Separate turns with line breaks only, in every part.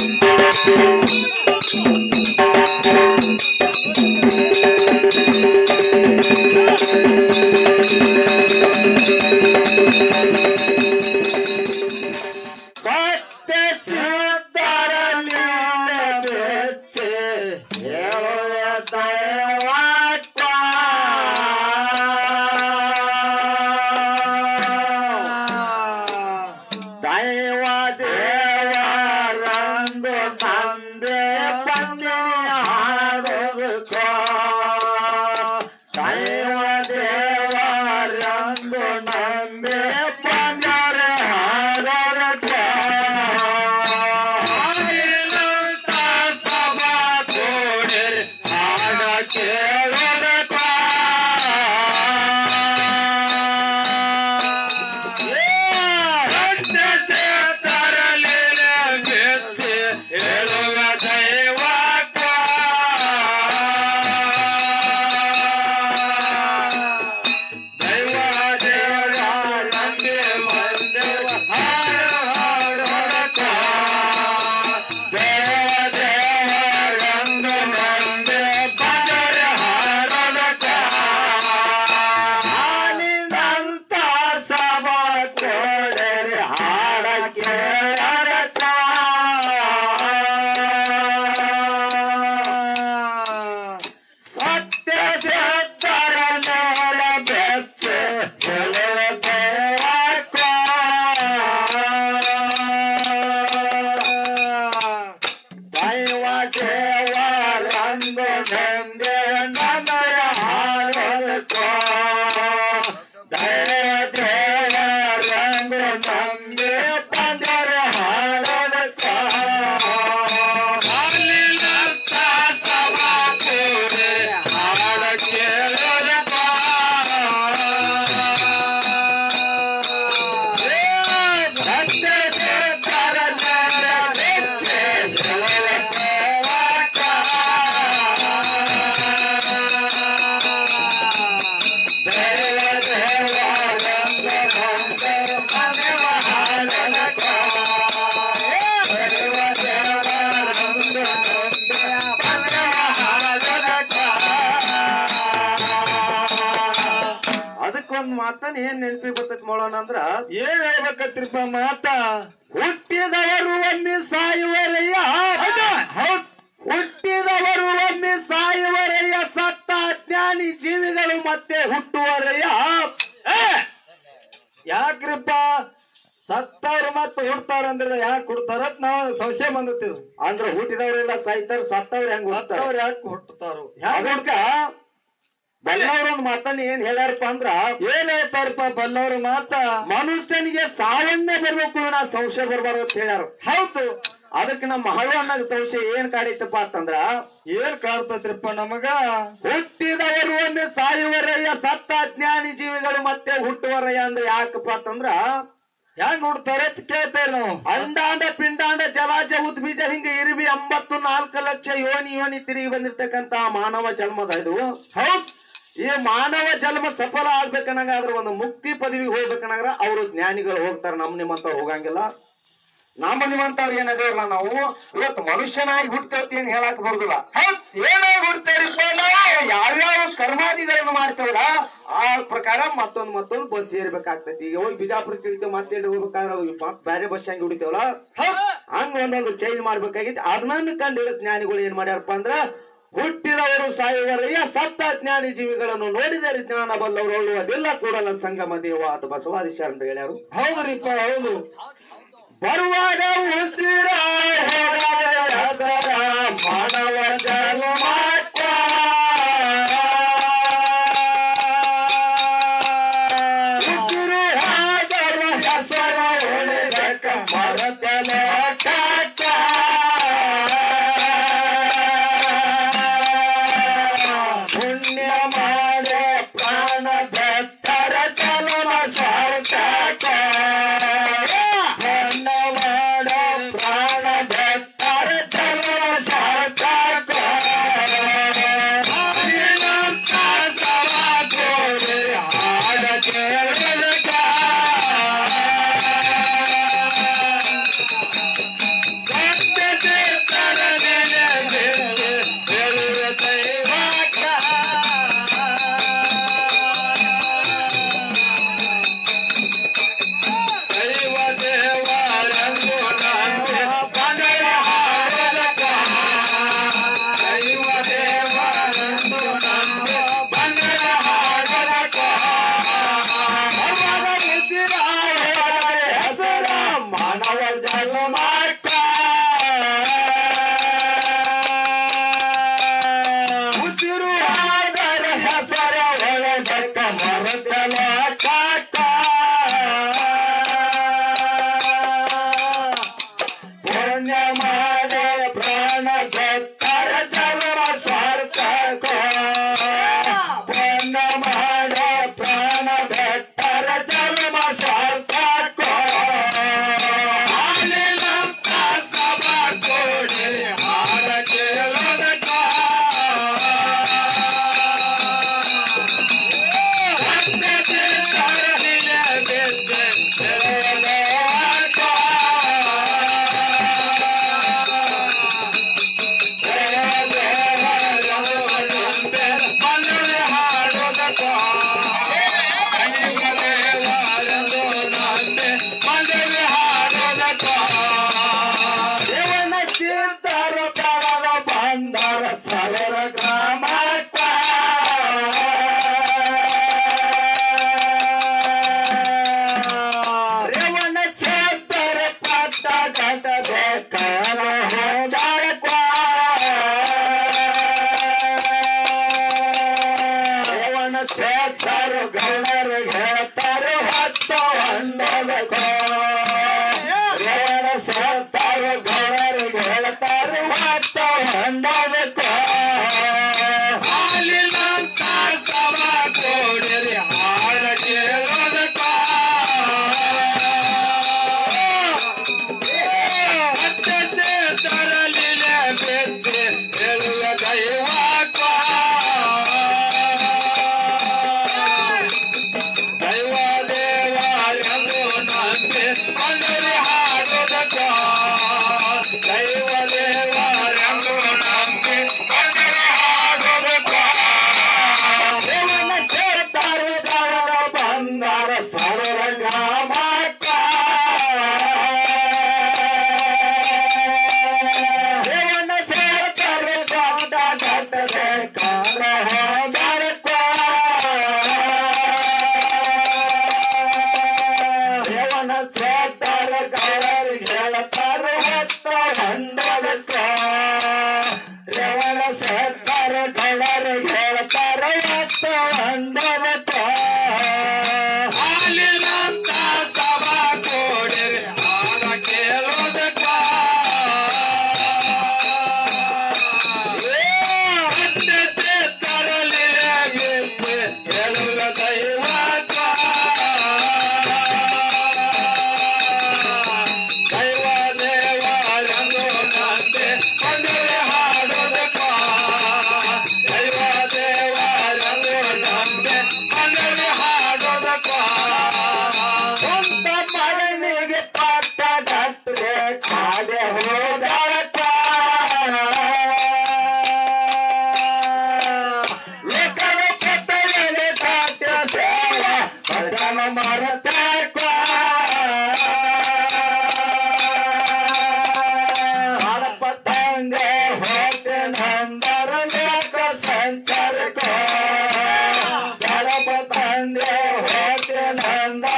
Thank you. i'm Nandanandan. ಮಾತನ್ ಏನ್ ನೆನಪಿ ಬರ್ತೈತಿ ಮಾಡೋಣ ಅಂದ್ರ? ಏನ್ ಹೇಳ್ಬೇಕತ್ರಿಪ್ಪ ಮಾತ? ಹುಟ್ಟಿದವರು ಒಮ್ಮೆ ಸಾಯುವರಯ್ಯ ಹೌದ್. ಹುಟ್ಟಿದವರು ಒಮ್ಮೆ ಸಾಯುವರಯ್ಯ ಸತ್ತ ಅಜ್ಞಾನಿ ಜೀವಿಗಳು ಮತ್ತೆ ಹುಟ್ಟುವರಯ್ಯ! ಯಾಕ್ರಿಪ್ಪ ಸತ್ತವ್ರ ಮತ್ತೆ ಹುಡ್ತಾರ ಅಂದ್ರೆ ಯಾಕೆ ಹುಡ್ತಾರ? ಅಂತ ನಾವು ಸಂಶಯ ಬಂದತ್ತಿದ್ ಅಂದ್ರ ಹುಟ್ಟಿದವರೆಲ್ಲ ಸಾಯ್ತಾರ ಸತ್ತವ್ರ ಹೆಂಗ್ ಹುಡ್ತಾರ? ಯಾಕೆ ಹುಟ್ಟತಾರು ಅದಕ್ಕ ಮಾತಲ್ಲಿ ಏನ್ ಹೇಳ್ಯಾರಪ್ಪ ಅಂದ್ರ ಏನ್ ಹೇಳ್ತಾರಪ್ಪ ಬಲ್ಲವ್ರ ಮಾತ. ಮನುಷ್ಯನಿಗೆ ಸಾವನ್ನೇ ಬರ್ಬೇಕು ನಾ ಸಂಶಯ ಬರ್ಬಾರ್ದು ಅಂತ ಹೇಳ್ಯಾರ. ಹೌದು. ಅದಕ್ಕೆ ನಮ್ಮ ಹಳವಣ್ಣಗ ಸಂಶಯ ಏನ್ ಕಾಡಿತ್ತಪ್ಪ ಅಂತಂದ್ರ ಏನ್ ಕಾಡ್ತೈತ್ರಿಪ್ಪ ನಮಗ? ಹುಟ್ಟಿದವರು ಒಮ್ಮೆ ಸಾಯುವರಯ್ಯ ಸತ್ತ ಅಜ್ಞಾನಿ ಜೀವಿಗಳು ಮತ್ತೆ ಹುಟ್ಟುವರಯ್ಯ ಅಂದ್ರೆ ಯಾಕಪ್ಪ ಅಂತಂದ್ರ ಹೆಂಗ್ ಹುಡ್ತಾರೆ ಅಂತ ಕೇಳ್ತೇವೆ ನಾವು. ಅಂಡಾಂಡ ಪಿಂಡಾಂಡ ಜಲಾಜ ಉದ್ಬೀಜ ಹಿಂಗ ಇರಿಬಿ ಎಂಬತ್ತು ನಾಲ್ಕು ಲಕ್ಷ ಯೋನಿ ಯೋನಿ ತಿರುಗಿ ಬಂದಿರ್ತಕ್ಕಂತ ಮಾನವ ಜನ್ಮದ ಇದು. ಹೌದ್. ಈ ಮಾನವ ಜನ್ಮ ಸಫಲ ಆಗ್ಬೇಕನ್ನಂಗಾದ್ರ ಒಂದು ಮುಕ್ತಿ ಪದವಿಗೆ ಹೋಗ್ಬೇಕನ್ನಂದ್ರ ಅವರು ಜ್ಞಾನಿಗಳು ಹೋಗ್ತಾರೆ ನಮ್ ನಿಮ್ಮಂತವ್ರು ಹೋಗಂಗಿಲ್ಲ. ನಮ್ಮ ನಿಮ್ಮಂತವ್ರು ಏನದೇವಲ್ಲ ನಾವು? ಇವತ್ತು ಮನುಷ್ಯನಾಗಿ ಹುಡ್ತೇವತಿ ಏನ್ ಹೇಳಕ್ ಬರುದಿಲ್ಲ. ಏನಾಗಿ ಹುಡ್ತೇರಿಪ್ಪ ನಾವು ಯಾವ್ಯಾವ ಕರ್ಮಾದಿಗಳನ್ನು ಮಾಡ್ತೇವಲ್ಲ ಆ ಪ್ರಕಾರ ಮತ್ತೊಂದು ಮತ್ತೊಂದು ಬಸ್ ಏರ್ಬೇಕಾಗ್ತೈತಿ. ಈಗ ಹೋಗಿ ಬಿಜಾಪುರ ಇಳಿತೇವೆ ಮತ್ತೆ ಹೋಗ್ಬೇಕಾದ್ರೆ ಮತ್ತ್ ಬೇರೆ ಬಸ್ ಹಂಗೆ ಹಿಡಿತೇವಲ್ಲ? ಹಂಗ ಒಂದೊಂದು ಚೇಂಜ್ ಮಾಡ್ಬೇಕಾಗಿತ್ತು. ಅದನ್ನ ಕಂಡು ಜ್ಞಾನಿಗಳು ಏನ್ ಮಾಡ್ಯಾರಪ್ಪ ಅಂದ್ರ ಹುಟ್ಟಿದವರು ಸಾಯುವರಯ್ಯ ಸತ್ತ ಜ್ಞಾನಿ ಜೀವಿಗಳನ್ನು ನೋಡಿದರೆ ಜ್ಞಾನ ಬಲ್ಲವರು ಅದಿಲ್ಲ ಕೂಡಲ ಸಂಗಮ ದೇವ ಅದು ಬಸವಾದಿ ಶರಣರು ಹೇಳ್ಯಾರು. ಹೌದ್ರಿಪ್ಪ ಹೌದು. ಬರುವಾಗ ನಂದ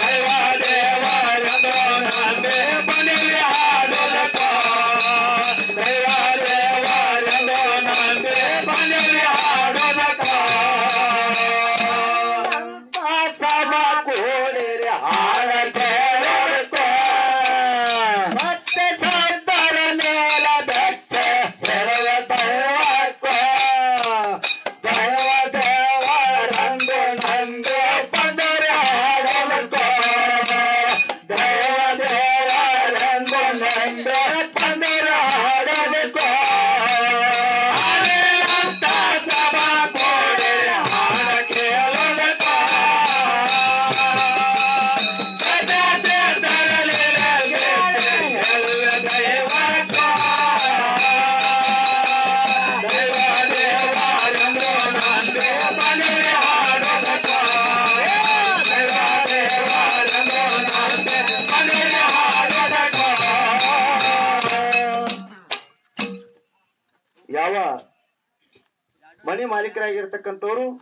ದೈವ ದೇವರದು
контору.